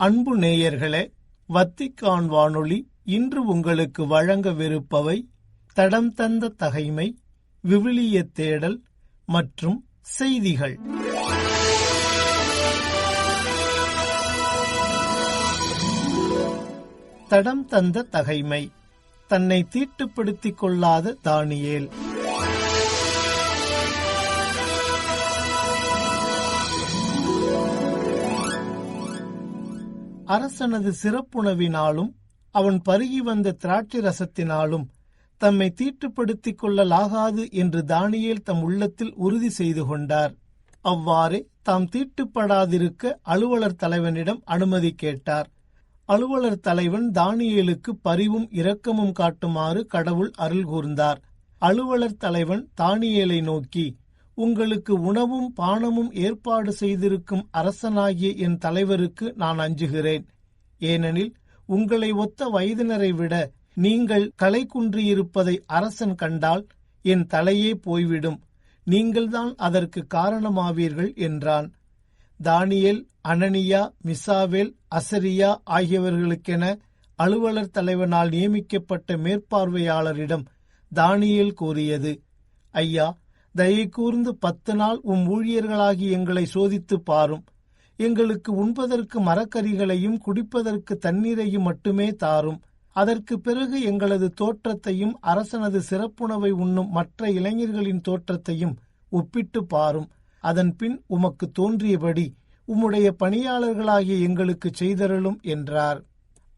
அன்பு நேயர்களே வத்திக்கான் வானொலி இன்று உங்களுக்கு வழங்கவிருப்பவை தடம் தந்த தகைமை விவிலிய தேடல் மற்றும் செய்திகள். தடம் தந்த தகைமை தன்னை தீட்டுப்படுத்திக் கொள்ளாத தானியேல். அரசனது சிறப்புணவினாலும் அவன் பருகி வந்த திராட்சை ரசத்தினாலும் தம்மை தீட்டுப்படுத்திக் கொள்ளலாகாது என்று தானியேல் தம் உள்ளத்தில் உறுதி செய்து கொண்டார். அவ்வாறே தாம் தீட்டுப்படாதிருக்க அலுவலர் தலைவனிடம் அனுமதி கேட்டார். அலுவலர் தலைவன் தானியேலுக்கு பரிவும் இரக்கமும் காட்டுமாறு கடவுள் அருள் கூர்ந்தார். அலுவலர் தலைவன் தானியேலை நோக்கி உங்களுக்கு உணவும் பானமும் ஏற்பாடு செய்திருக்கும் அரசனாகிய என் தலைவருக்கு நான் அஞ்சுகிறேன். ஏனெனில் உங்களை ஒத்த வயதினரை விட நீங்கள் களை குன்றியிருப்பதை அரசன் கண்டால் என் தலையே போய்விடும். நீங்கள்தான் அதற்கு காரணமாவீர்கள் என்றான். தானியேல் அனனியா மிசாவேல் அசரியா ஆகியவர்களுக்கென அலுவலர் தலைவனால் நியமிக்கப்பட்ட மேற்பார்வையாளரிடம் தானியேல் கூறியது ஐயா தயை கூர்ந்து பத்து நாள் உம் ஊழியர்களாகி எங்களை சோதித்து பாரும். எங்களுக்கு உண்பதற்கு மரக்கறிகளையும் குடிப்பதற்கு தண்ணீரையும் மட்டுமே தாரும். அதற்கு பிறகு எங்களது தோற்றத்தையும் அரசனது சிறப்புணவை உண்ணும் மற்ற இளைஞர்களின் தோற்றத்தையும் ஒப்பிட்டு பாரும். அதன் பின் உமக்கு தோன்றியபடி உம்முடைய பணியாளர்களாகிய எங்களுக்கு செய்தருளும் என்றார்.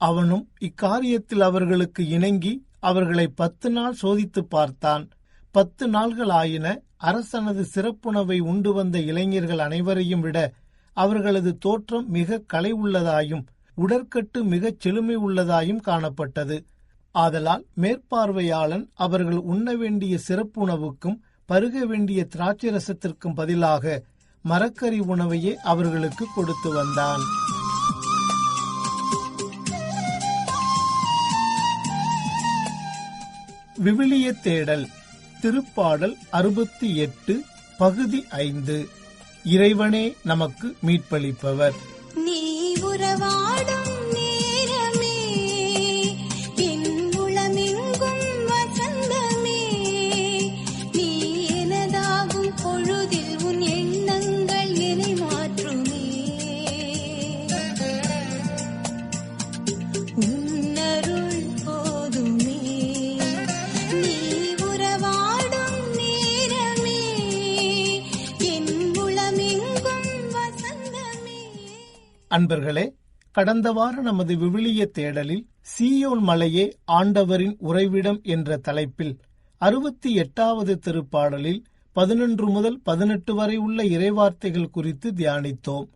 அவனும் இக்காரியத்தில் அவர்களுக்கு இணங்கி அவர்களை பத்து நாள் சோதித்து பார்த்தான். பத்து நாள்கள் ஆயின அரசனது சிறப்புணவை உண்டு வந்த இளைஞர்கள் அனைவரையும் விட அவர்களது தோற்றம் மிக கலை உள்ளதாயும் உடற்கட்டு மிகச் செழுமை உள்ளதாயும் காணப்பட்டது. ஆதலால் மேற்பார்வையாளன் அவர்கள் உண்ண வேண்டிய சிறப்புணவுக்கும் பருக வேண்டிய திராட்சை ரசத்திற்கும் பதிலாக மரக்கறி உணவையே அவர்களுக்கு கொடுத்து வந்தான். விவிலிய தேடல். திருப்பாடல் அறுபத்தி எட்டு பகுதி ஐந்து. இறைவனே நமக்கு மீட்பளிப்பவர். அன்பர்களே கடந்த வார நமது விவிலிய தேடலில் சீயோன் மலையே ஆண்டவரின் உறைவிடம் என்ற தலைப்பில் அறுபத்தி எட்டாவது திருப்பாடலில் பதினொன்று முதல் பதினெட்டு வரை உள்ள இறைவார்த்தைகள் குறித்து தியானித்தோம்.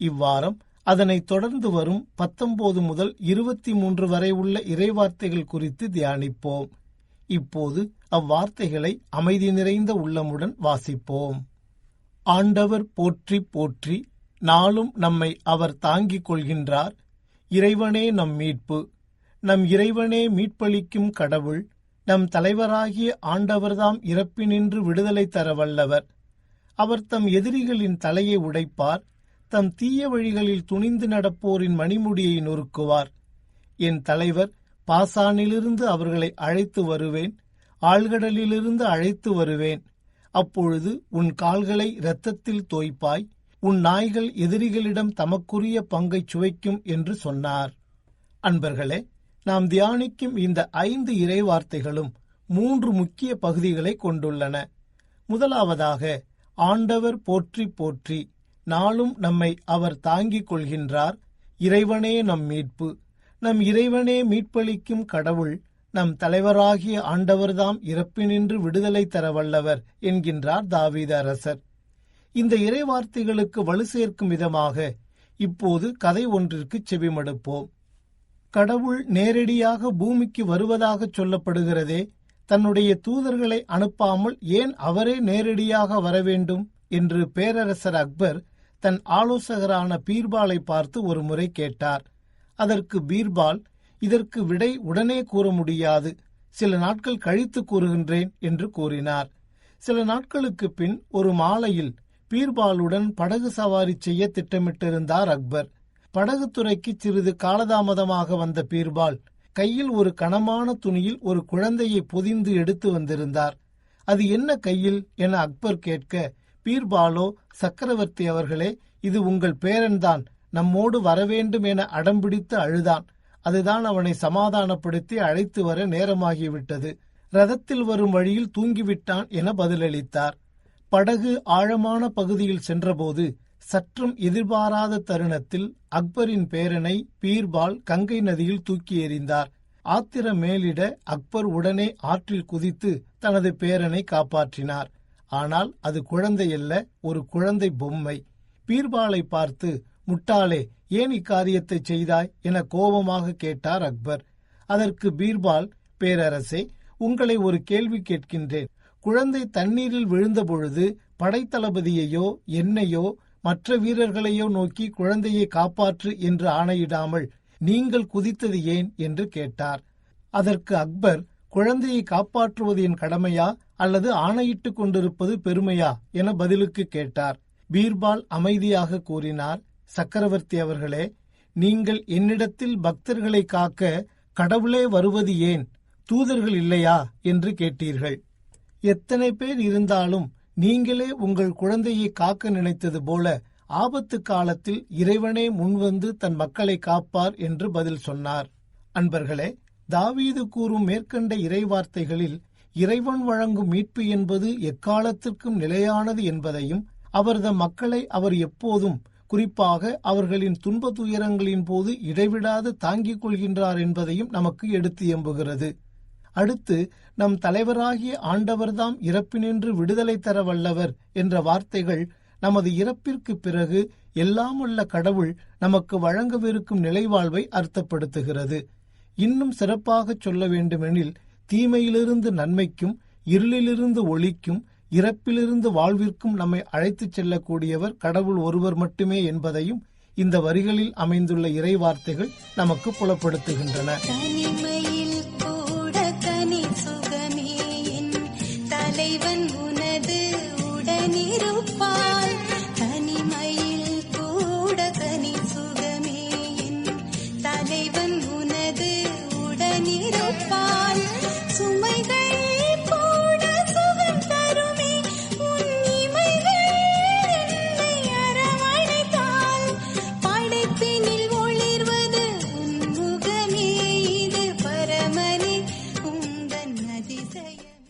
இவ்வாரம் அதனைத் தொடர்ந்து வரும் பத்தொன்பது முதல் இருபத்தி மூன்று வரை உள்ள இறைவார்த்தைகள் குறித்து தியானிப்போம். இப்போது அவ்வார்த்தைகளை அமைதி நிறைந்த உள்ளமுடன் வாசிப்போம். ஆண்டவர் போற்றி போற்றி நாளும் நம்மை அவர் தாங்கிக் கொள்கின்றார். இறைவனே நம் மீட்பு. நம் இறைவனே மீட்பளிக்கும் கடவுள் நம் தலைவராகிய ஆண்டவர்தாம் இறப்பினின்று விடுதலை தர வல்லவர் அவர் தம் எதிரிகளின் தலையை உடைப்பார் தம் தீய வழிகளில் துணிந்து நடப்போரின் மணிமுடியை நொறுக்குவார். என் தலைவர் பாசானிலிருந்து அவர்களை அழைத்து வருவேன் ஆழ்கடலிலிருந்து அழைத்து வருவேன். அப்பொழுது உன் கால்களை இரத்தத்தில் தோய்ப்பாய் உன் நாய்கள் எதிரிகளிடம் தமக்குரிய பங்கைச் சுவைக்கும் என்று சொன்னார். அன்பர்களே நாம் தியானிக்கும் இந்த ஐந்து இறைவார்த்தைகளும் மூன்று முக்கிய பகுதிகளை கொண்டுள்ளன. முதலாவதாக ஆண்டவர் போற்றி போற்றி நாளும் நம்மை அவர் தாங்கிக் கொள்கின்றார். இறைவனே நம் மீட்பு. நம் இறைவனே மீட்பளிக்கும் கடவுள் நம் தலைவராகிய ஆண்டவர்தாம் இறப்பினின்று விடுதலை தர வல்லவர் என்கின்றார் தாவீத அரசர். இந்த இறைவார்த்தைகளுக்கு வலு சேர்க்கும் விதமாக இப்போது கதை ஒன்றிற்கு செவிமடுப்போம். கடவுள் நேரடியாக பூமிக்கு வருவதாக சொல்லப்படுகிறதே தன்னுடைய தூதர்களை அனுப்பாமல் ஏன் அவரே நேரடியாக வர வேண்டும் என்று பேரரசர் அக்பர் தன் ஆலோசகரான பீர்பாலை பார்த்து ஒரு முறை கேட்டார். அதற்கு பீர்பால் இதற்கு விடை உடனே கூற முடியாது. சில நாட்கள் கழித்து கூறுகின்றேன் என்று கூறினார். சில நாட்களுக்கு பின் ஒரு மாலையில் பீர்பாலுடன் படகு சவாரி செய்ய திட்டமிட்டிருந்தார் அக்பர். படகுத்துறைக்கு சிறிது காலதாமதமாக வந்த பீர்பால் கையில் ஒரு கனமான துணியில் ஒரு குழந்தையை பொதிந்து எடுத்து வந்திருந்தார். அது என்ன கையில்? என அக்பர் கேட்க பீர்பாலோ சக்கரவர்த்தி அவர்களே இது உங்கள் பேரன்தான் நம்மோடு வரவேண்டும் என அடம்பிடித்து அழுதான். அதுதான் அவனை சமாதானப்படுத்தி அழைத்து வர நேரமாகிவிட்டது. ரதத்தில் வரும் வழியில் தூங்கிவிட்டான் என பதிலளித்தார். படகு ஆழமான பகுதியில் சென்றபோது சற்றும் எதிர்பாராத தருணத்தில் அக்பரின் பேரனை பீர்பால் கங்கை நதியில் தூக்கி எறிந்தார். ஆத்திர மேலிட அக்பர் உடனே ஆற்றில் குதித்து தனது பேரனை காப்பாற்றினார். ஆனால் அது குழந்தையல்ல ஒரு குழந்தை பொம்மை. பீர்பாலை பார்த்து முட்டாளே ஏன் இக்காரியத்தை செய்தாய்? என கோபமாக கேட்டார் அக்பர். அதற்கு பீர்பால் பேரரசே உங்களை ஒரு கேள்வி கேட்கின்றேன். குழந்தை தண்ணீரில் விழுந்தபொழுது படைத்தளபதியையோ என்னையோ மற்ற வீரர்களையோ நோக்கி குழந்தையை காப்பாற்று என்று ஆணையிடாமல் நீங்கள் குதித்தது ஏன் என்று கேட்டார். அதற்கு அக்பர் குழந்தையை காப்பாற்றுவது என் கடமையா அல்லது ஆணையிட்டுக் கொண்டிருப்பது பெருமையா என பதிலுக்கு கேட்டார். பீர்பால் அமைதியாக கூறினார் சக்கரவர்த்தி அவர்களே நீங்கள் என்னிடத்தில் பக்தர்களை காக்க கடவுளே வருவது ஏன்? தூதர்கள் இல்லையா? என்று கேட்டீர்கள். எத்தனை பேர் இருந்தாலும் நீங்களே உங்கள் குழந்தையை காக்க நினைத்தது போல ஆபத்து காலத்தில் இறைவனே முன்வந்து தன் மக்களை காப்பார் என்று பதில் சொன்னார். அன்பர்களே தாவீது கூறும் மேற்கண்ட இறைவார்த்தைகளில் இறைவன் வழங்கும் மீட்பு என்பது எக்காலத்திற்கும் நிலையானது என்பதையும் அவரது மக்களை அவர் எப்போதும் குறிப்பாக அவர்களின் துன்ப துயரங்களின் போது இடைவிடாது தாங்கிக் கொள்கின்றார் என்பதையும் நமக்கு எடுத்து எம்புகிறது. அடுத்து நம் தலைவராகிய ஆண்டவர்தாம் இறப்பினின்று விடுதலை தர வல்லவர் என்ற வார்த்தைகள் நமது இறப்பிற்கு பிறகு எல்லாமுள்ள கடவுள் நமக்கு வழங்கவிருக்கும் நிலைவாழ்வை அர்த்தப்படுத்துகிறது. இன்னும் சிறப்பாக சொல்ல வேண்டுமெனில் தீமையிலிருந்து நன்மைக்கும் இருளிலிருந்து ஒளிக்கும் இறப்பிலிருந்து வாழ்விற்கும் நம்மை அழைத்துச் செல்லக்கூடியவர் கடவுள் ஒருவர் மட்டுமே என்பதையும் இந்த வரிகளில் அமைந்துள்ள இறைவார்த்தைகள் நமக்கு புலப்படுத்துகின்றன.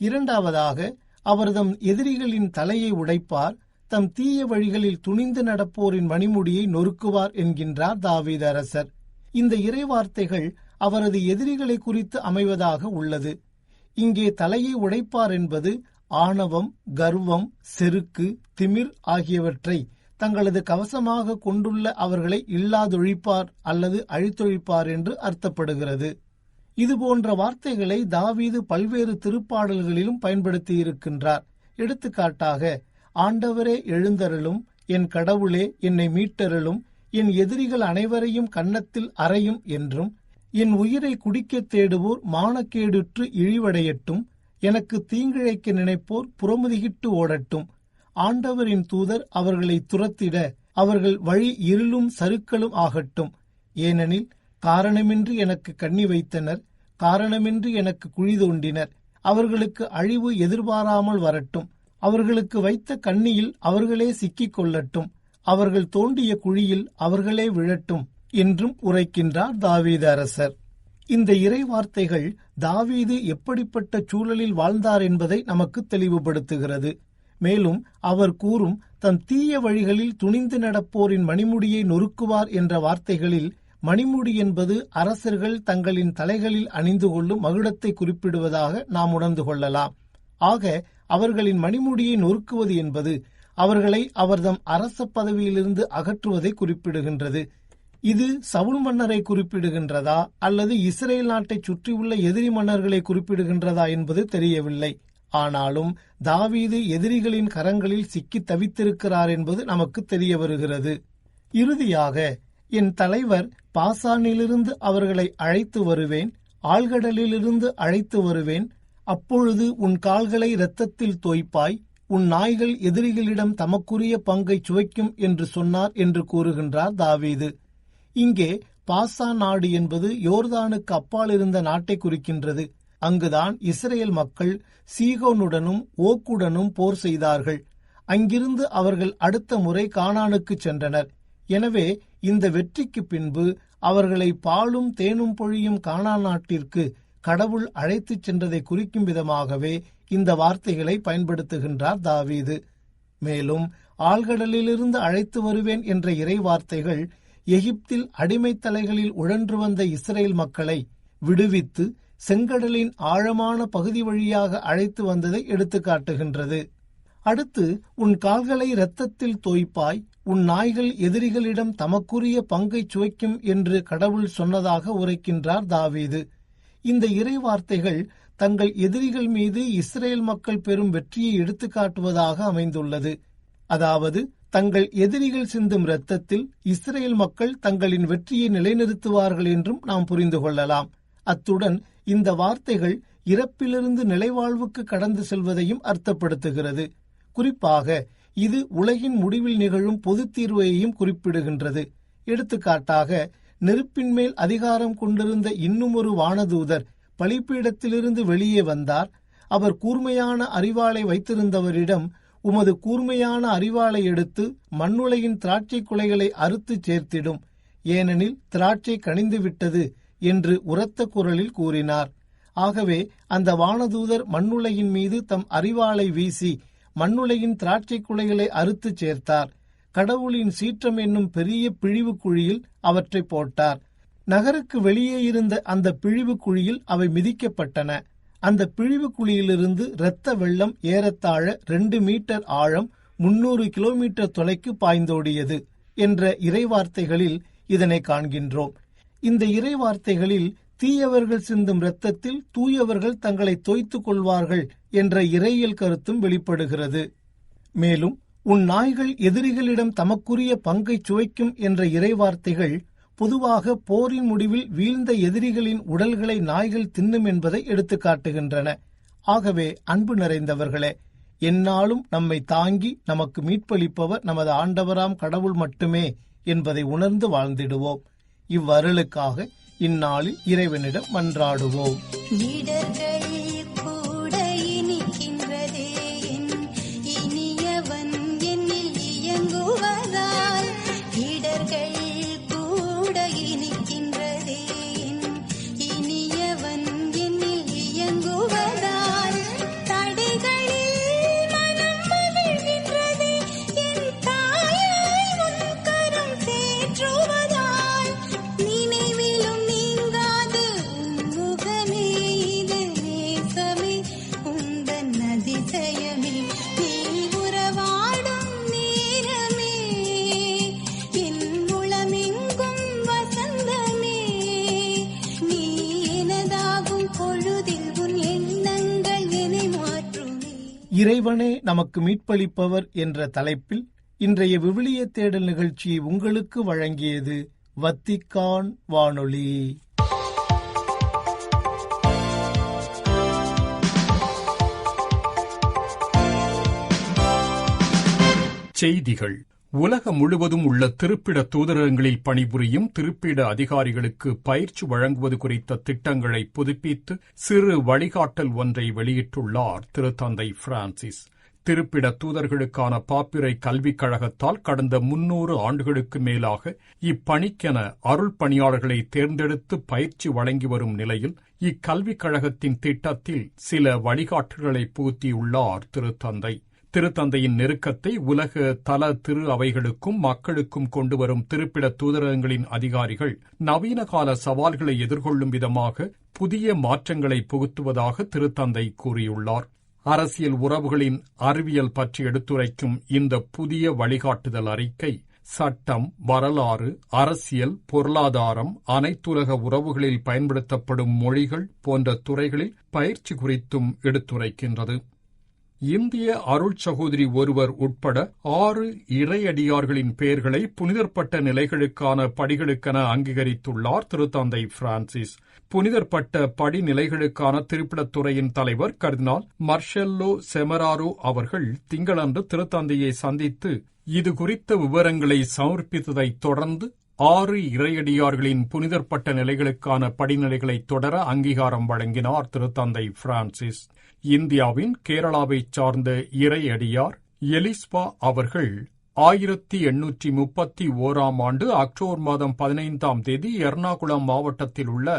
இரண்டாவதாக அவர் தம் எதிரிகளின் தலையை உடைப்பார் தம் தீய வழிகளில் துணிந்து நடப்போரின் மணிமுடியை நொறுக்குவார் என்கின்றார் தாவீத அரசர். இந்த இறைவார்த்தைகள் அவரது எதிரிகளை குறித்து அமைவதாக உள்ளது. இங்கே தலையை உடைப்பார் என்பது ஆணவம் கர்வம் செருக்கு திமிர் ஆகியவற்றை தங்களது கவசமாக கொண்டுள்ள அவர்களை இல்லாதொழிப்பார் அல்லது அழித்தொழிப்பார் என்று அர்த்தப்படுகிறது. இதுபோன்ற வார்த்தைகளை தாவீது பல்வேறு திருப்பாடல்களிலும் பயன்படுத்தியிருக்கின்றார். எடுத்துக்காட்டாக ஆண்டவரே எழுந்தருளும் என் கடவுளே என்னை மீட்டருளும் என் எதிரிகள் அனைவரையும் கன்னத்தில் அறையும் என்றும் என் உயிரை குடிக்கத் தேடுவோர் மானக்கேடுற்று இழிவடையட்டும் எனக்கு தீங்கிழைக்க நினைப்போர் புறமுதுகிட்டு ஓடட்டும். ஆண்டவரின் தூதர் அவர்களை துரத்திட அவர்கள் வழி இருளும் சருக்களும் ஆகட்டும். ஏனெனில் காரணமின்றி எனக்கு கண்ணி வைத்தனர் காரணமின்றி எனக்கு குழி தோண்டினர். அவர்களுக்கு அழிவு எதிர்பாராமல் வரட்டும். அவர்களுக்கு வைத்த கண்ணியில் அவர்களே சிக்கிக் கொள்ளட்டும். அவர்கள் தோண்டிய குழியில் அவர்களே விழட்டும் என்றும் உரைக்கின்றார் தாவீது அரசர். இந்த இறை வார்த்தைகள் தாவீது எப்படிப்பட்ட சூழலில் வாழ்ந்தார் என்பதை நமக்கு தெளிவுபடுத்துகிறது. மேலும் அவர் கூறும் தன் தீய வழிகளில் துணிந்து நடப்போரின் மணிமுடியை நொறுக்குவார் என்ற வார்த்தைகளில் மணிமுடி என்பது அரசர்கள் தங்களின் தலைகளில் அணிந்து கொள்ளும் மகுடத்தை குறிப்பிடுவதாக நாம் உணர்ந்து கொள்ளலாம். ஆக அவர்களின் மணிமுடியை நொறுக்குவது என்பது அவர்களை அவர்தம் அரச பதவியிலிருந்து அகற்றுவதை குறிப்பிடுகின்றது. இது சவுல் மன்னரை குறிப்பிடுகின்றதா அல்லது இஸ்ரேல் நாட்டைச் சுற்றியுள்ள எதிரி மன்னர்களை குறிப்பிடுகின்றதா என்பது தெரியவில்லை. ஆனாலும் தாவீது எதிரிகளின் கரங்களில் சிக்கி தவித்திருக்கிறார் என்பது நமக்கு தெரிய வருகிறது. இறுதியாக என் தலைவர் பாசானிலிருந்து அவர்களை அழைத்து வருவேன் ஆழ்கடலிலிருந்து அழைத்து வருவேன். அப்பொழுது உன் கால்களை இரத்தத்தில் தோய்ப்பாய் உன் நாய்கள் எதிரிகளிடம் தமக்குரிய பங்கை சுவைக்கும் என்று சொன்னார் என்று கூறுகின்றார் தாவீது. இங்கே பாசா நாடு என்பது யோர்தானுக்கு அப்பால் இருந்த நாட்டை குறிக்கின்றது. அங்குதான் இஸ்ரேல் மக்கள் சீகோனுடனும் ஓக்குடனும் போர் செய்தார்கள். அங்கிருந்து அவர்கள் அடுத்த முறை கானானுக்கு சென்றனர். எனவே இந்த வெற்றிக்கு பின்பு அவர்களை பாலும் தேனும் பொழியும் கானா நாட்டிற்கு கடவுள் அழைத்துச் சென்றதை குறிக்கும் விதமாகவே இந்த வார்த்தைகளை பயன்படுத்துகின்றார் தாவீது. மேலும் ஆழ்கடலிலிருந்து அழைத்து வருவேன் என்ற இறை வார்த்தைகள் எகிப்தில் அடிமைத் தலைகளில் உழன்று வந்த இஸ்ரேல் மக்களை விடுவித்து செங்கடலின் ஆழமான பகுதி வழியாக அழைத்து வந்ததை எடுத்துக்காட்டுகின்றது. அடுத்து உன் கால்களை இரத்தத்தில் தோய்ப்பாய் உன் நாய்கள் எதிரிகளிடம் தமக்குரிய பங்கை சுவைக்கும் என்று கடவுள் சொன்னதாக உரைக்கின்றார் தாவீது. இந்த இறை வார்த்தைகள் தங்கள் எதிரிகள் மீது இஸ்ரேல் மக்கள் பெறும் வெற்றியை எடுத்துக்காட்டுவதாக அமைந்துள்ளது. அதாவது தங்கள் எதிரிகள் சிந்தும் இரத்தத்தில் இஸ்ரேல் மக்கள் தங்களின் வெற்றியை நிலைநிறுத்துவார்கள் என்றும் நாம் புரிந்து கொள்ளலாம். அத்துடன் இந்த வார்த்தைகள் இறப்பிலிருந்து நிலைவாழ்வுக்கு கடந்து செல்வதையும் அர்த்தப்படுத்துகிறது. குறிப்பாக இது உலகின் முடிவில் நிகழும் பொதுத் தீர்வையையும் குறிப்பிடுகின்றது. எடுத்துக்காட்டாக நெருப்பின் மேல் அதிகாரம் கொண்டிருந்த இன்னுமொரு வானதூதர் பலிப்பீடத்திலிருந்து வெளியே வந்தார். அவர் கூர்மையான அறிவாளை வைத்திருந்தவரிடம் உமது கூர்மையான அறிவாளை எடுத்து மண்ணுலையின் திராட்சை குலைகளை அறுத்துச் சேர்த்திடும். ஏனெனில் திராட்சை கனிந்துவிட்டது என்று உரத்த குரலில் கூறினார். ஆகவே அந்த வானதூதர் மண்ணுலகின் மீது தம் அறிவாளை வீசி மண்ணுலையின் திராட்சை குலைகளை அறுத்துச் சேர்த்தார். கடவுளின் சீற்றம் என்னும் பெரிய பிழிவு குழியில் அவற்றை போட்டார். நகருக்கு வெளியே இருந்த அந்த பிழிவு குழியில் அவை மிதிக்கப்பட்டன. அந்த பிழிவு குழியிலிருந்து இரத்த வெள்ளம் ஏறத்தாழ ரெண்டு மீட்டர் ஆழம் முன்னூறு கிலோமீட்டர் தொலைக்கு பாய்ந்தோடியது என்ற இறைவார்த்தைகளில் இதனை காண்கின்றோம். இந்த இறைவார்த்தைகளில் தீயவர்கள் சிந்தும் இரத்தத்தில் தூயவர்கள் தங்களை தோய்த்துக் கொள்வார்கள் என்ற இறையியல் கருத்தும் வெளிப்படுகிறது. மேலும் உன் நாய்கள் எதிரிகளிடம் தமக்குரிய பங்கை சுவைக்கும் என்ற இறைவார்த்தைகள் பொதுவாக போரின் முடிவில் வீழ்ந்த எதிரிகளின் உடல்களை நாய்கள் தின்னும் என்பதை எடுத்துக்காட்டுகின்றன ஆகவே அன்பு நிறைந்தவர்களே என்னாலும் நம்மை தாங்கி நமக்கு மீட்பளிப்பவர் நமது ஆண்டவராம் கடவுள் மட்டுமே என்பதை உணர்ந்து வாழ்ந்திடுவோம். இவ்வருளுக்காக இந்நாளில் இறைவனிடம் மன்றாடுவோம். இடர்கள் இறைவனே நமக்கு மீட்பளிப்பவர் என்ற தலைப்பில் இன்றைய விவிலிய தேடல் நிகழ்ச்சியை உங்களுக்கு வழங்கியது வத்திக்கான் வானொலி. செய்திகள். உலகம் முழுவதும் உள்ள திருப்பிட தூதரகங்களில் பணிபுரியும் திருப்பிட அதிகாரிகளுக்கு பயிற்சி வழங்குவது குறித்த திட்டங்களை புதுப்பித்து சிறு வழிகாட்டல் ஒன்றை வெளியிட்டுள்ளார் திருத்தந்தை பிரான்சிஸ். திருப்பிட தூதர்களுக்கான பாப்பிரை கல்விக் கழகத்தால் கடந்த முன்னூறு ஆண்டுகளுக்கு மேலாக இப்பணிக்கென அருள் பணியாளர்களை தேர்ந்தெடுத்து பயிற்சி வழங்கி வரும் நிலையில் இக்கல்விக் கழகத்தின் திட்டத்தில் சில வழிகாட்டுகளை புகுத்தியுள்ளார் திருத்தந்தை. திருத்தந்தையின் நெருக்கத்தை உலக தல திரு அவைகளுக்கும் மக்களுக்கும் கொண்டு வரும் திருப்பிட தூதரகங்களின் அதிகாரிகள் நவீன கால சவால்களை எதிர்கொள்ளும் விதமாக புதிய மாற்றங்களை புகுத்துவதாக திருத்தந்தை கூறியுள்ளார். அரசியல் உறவுகளின் அறிவியல் பற்றி எடுத்துரைக்கும் இந்த புதிய வழிகாட்டுதல் அறிக்கை சட்டம் வரலாறு அரசியல் பொருளாதாரம் அனைத்துலக உறவுகளில் பயன்படுத்தப்படும் மொழிகள் போன்ற துறைகளில் பயிற்சி குறித்தும் எடுத்துரைக்கின்றது. இந்திய அருள் சகோதரி ஒருவர் உட்பட ஆறு இறையடியார்களின் பெயர்களை புனிதர்பட்ட நிலைகளுக்கான படிகளுக்கென அங்கீகரித்துள்ளார் திருத்தந்தை பிரான்சிஸ். புனிதர்பட்ட படிநிலைகளுக்கான திருப்பிடத்துறையின் தலைவர் கர்தினால் மர்ஷெல்லோ செமராரோ அவர்கள் திங்களன்று திருத்தந்தையை சந்தித்து இது குறித்த விவரங்களை சமர்ப்பித்ததைத் தொடர்ந்து ஆறு இறையடியார்களின் புனிதர்பட்ட நிலைகளுக்கான படிநிலைகளை தொடர அங்கீகாரம் வழங்கினார் திருத்தந்தை பிரான்சிஸ். இந்தியாவின் கேரளாவைச் சார்ந்த இறையடியார் எலிஸ்பா அவர்கள் ஆயிரத்தி எண்ணூற்றி முப்பத்தி ஓராம் ஆண்டு அக்டோபர் மாதம் பதினைந்தாம் தேதி எர்ணாகுளம் மாவட்டத்தில் உள்ள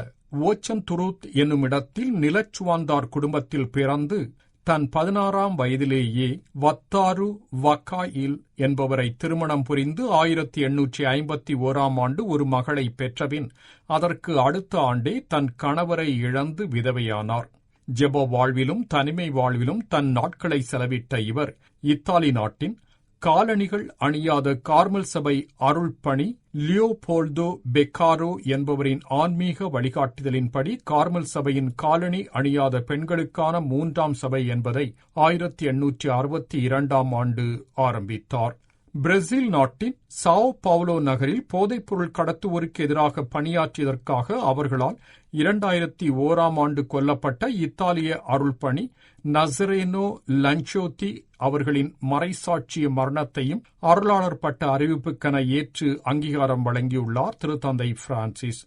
ஓச்சந்துருத் என்னும் இடத்தில் நிலச்சுவாந்தார் குடும்பத்தில் பிறந்து தன் பதினாறாம் வயதிலேயே வத்தாரு வக்காயில் என்பவரை திருமணம் புரிந்து ஆயிரத்தி எண்ணூற்றி ஐம்பத்தி ஓராம் ஆண்டு ஒரு மகளை பெற்றபின் அதற்கு அடுத்த ஆண்டே தன் கணவரை இழந்து விதவையானார். ஜெப வாழ்விலும் தனிமை வாழ்விலும் தன் நாட்களை செலவிட்ட இவர் இத்தாலி நாட்டின் காலணிகள் அணியாத கார்மல் சபை அருள் பணி லியோபோல்டோ பெக்காரோ என்பவரின் ஆன்மீக வழிகாட்டுதலின்படி கார்மல் சபையின் காலணி அணியாத பெண்களுக்கான மூன்றாம் சபை என்பதை ஆயிரத்தி எண்ணூற்றி அறுபத்தி இரண்டாம் ஆண்டு ஆரம்பித்தார். பிரேசில் நாட்டின் சாவ் பவுலோ நகரில் போதைப்பொருள் கடத்துவோருக்கு எதிராக பணியாற்றியதற்காக அவர்களால் இரண்டாயிரத்தி ஓராம் ஆண்டு கொல்லப்பட்ட இத்தாலிய அருள்பணி நசரேனோ லஞ்சோத்தி அவர்களின் மறைசாட்சிய மரணத்தையும் அருளாளர் பட்ட அறிவிப்புக்கென ஏற்று அங்கீகாரம் வழங்கியுள்ளார் திருத்தந்தை பிரான்சிஸ்.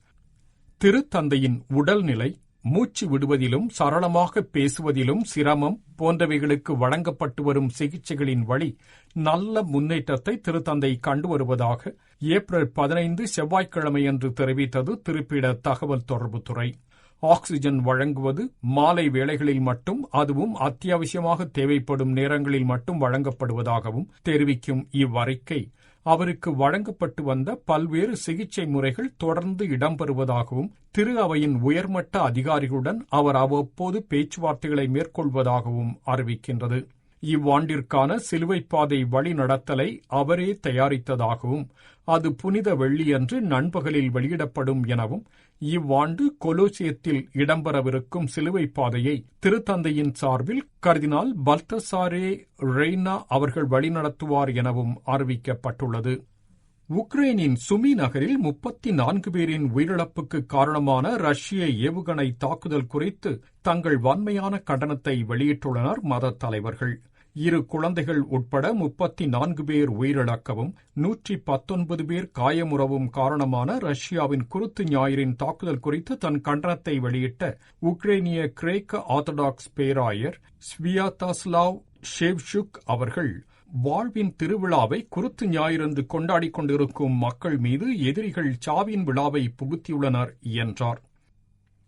திருத்தந்தையின் உடல்நிலை மூச்சு விடுவதிலும் சரளமாக பேசுவதிலும் சிரமம் போன்றவைகளுக்கு வழங்கப்பட்டு வரும் சிகிச்சைகளின் வழி நல்ல முன்னேற்றத்தை திருத்தந்தை கண்டு வருவதாக ஏப்ரல் பதினைந்து செவ்வாய்க்கிழமையன்று தெரிவித்தது திருப்பிட தகவல் தொடர்புத்துறை. ஆக்ஸிஜன் வழங்குவது மாலை வேளைகளில் மட்டும் அதுவும் அத்தியாவசியமாக தேவைப்படும் நேரங்களில் மட்டும் வழங்கப்படுவதாகவும் தெரிவிக்கும் இவ்வறிக்கை. அவருக்கு வழங்கப்பட்டு வந்த பல்வேறு சிகிச்சை முறைகள் தொடர்ந்து இடம்பெறுவதாகவும் திரு அவையின் உயர்மட்ட அதிகாரிகளுடன் அவர் அவ்வப்போது பேச்சுவார்த்தைகளை மேற்கொள்வதாகவும் அறிவிக்கின்றது. இவ்வாண்டிற்கான சிலுவைப்பாதை வழிநடத்தலை அவரே தயாரித்ததாகவும் அது புனித வெள்ளியன்று நண்பகலில் வெளியிடப்படும் எனவும் இவ்வாண்டு கொலோசியத்தில் இடம்பெறவிருக்கும் சிலுவை பாதையை திருத்தந்தையின் சார்பில் கர்தினால் பல்தசாரே ரெய்னா அவர்கள் வழிநடத்துவார் எனவும் அறிவிக்கப்பட்டுள்ளது. உக்ரைனின் சுமி நகரில் முப்பத்தி நான்கு பேரின் உயிரிழப்புக்கு காரணமான ரஷ்ய ஏவுகணை தாக்குதல் குறித்து தங்கள் வன்மையான கண்டனத்தை வெளியிட்டுள்ளனர் மத தலைவர்கள். இரு குழந்தைகள் உட்பட முப்பத்தி நான்கு பேர் உயிரிழக்கவும் நூற்றி பத்தொன்பது பேர் காயமுறவும் காரணமான ரஷ்யாவின் குருத்து ஞாயிறின் தாக்குதல் குறித்து தன் கண்டனத்தை வெளியிட்ட உக்ரைனிய கிரேக்க ஆர்த்தடாக்ஸ் பேராயர் ஸ்வியாதாஸ்லாவ் ஷேவ்ஷுக் அவர்கள் வாழ்வின் திருவிழாவை குருத்து ஞாயிறந்து கொண்டாடிக் கொண்டிருக்கும் மக்கள் மீது எதிரிகள் சாவின் விழாவை புகுத்தியுள்ளனர் என்றார்.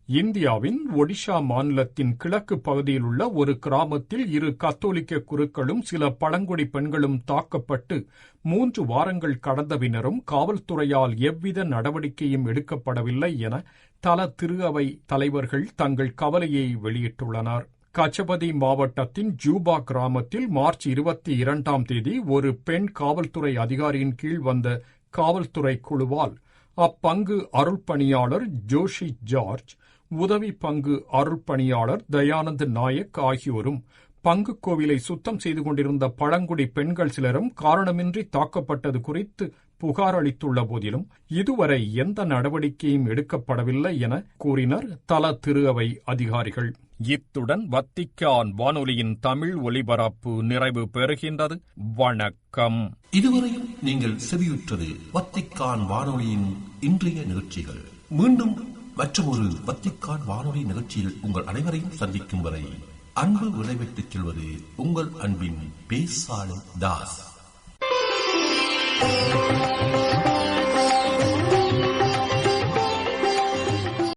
இந்தியாவின் ஒடிஷா மாநிலத்தின் கிழக்கு பகுதியில் உள்ள ஒரு கிராமத்தில் இரு கத்தோலிக்க குருக்களும் சில பழங்குடி பெண்களும் தாக்கப்பட்டு மூன்று வாரங்கள் கடந்த பின்னரும் காவல்துறையால் எவ்வித நடவடிக்கையும் எடுக்கப்படவில்லை என தல திரு அவை தலைவர்கள் தங்கள் கவலையை வெளியிட்டுள்ளனர். கச்சபதி மாவட்டத்தின் ஜூபா கிராமத்தில் மார்ச் இருபத்தி இரண்டாம் தேதி ஒரு பெண் காவல்துறை அதிகாரியின் கீழ் வந்த காவல்துறை குழுவால் அப்பங்கு அருள்பணியாளர் ஜோஷி ஜார்ஜ் உதவி பங்கு அருள்பணியாளர் தயானந்த் நாயக் ஆகியோரும் பங்கு கோவிலை சுத்தம் செய்து கொண்டிருந்த பழங்குடி பெண்கள் சிலரும் காரணமின்றி தாக்கப்பட்டது குறித்து புகார் அளித்துள்ள போதிலும் இதுவரை எந்த நடவடிக்கையும் எடுக்கப்படவில்லை என கூறினர் தல திருவை அதிகாரிகள். இத்துடன் வத்திக்கான் வானொலியின் தமிழ் ஒலிபரப்பு நிறைவு பெறுகின்றது. வணக்கம். இதுவரையும் நீங்கள் செவியுற்றது வத்திக்கான் வானொலியின் இன்றைய நிகழ்ச்சிகள். மீண்டும் மற்றும் ஒரு வத்திக்கான் வானொலி நிகழ்ச்சியில் உங்கள் அனைவரையும் சந்திக்கும் வரை அன்பு விளைவிட்டுச் செல்வது உங்கள் அன்பின் பேசாளர் தாஸ்.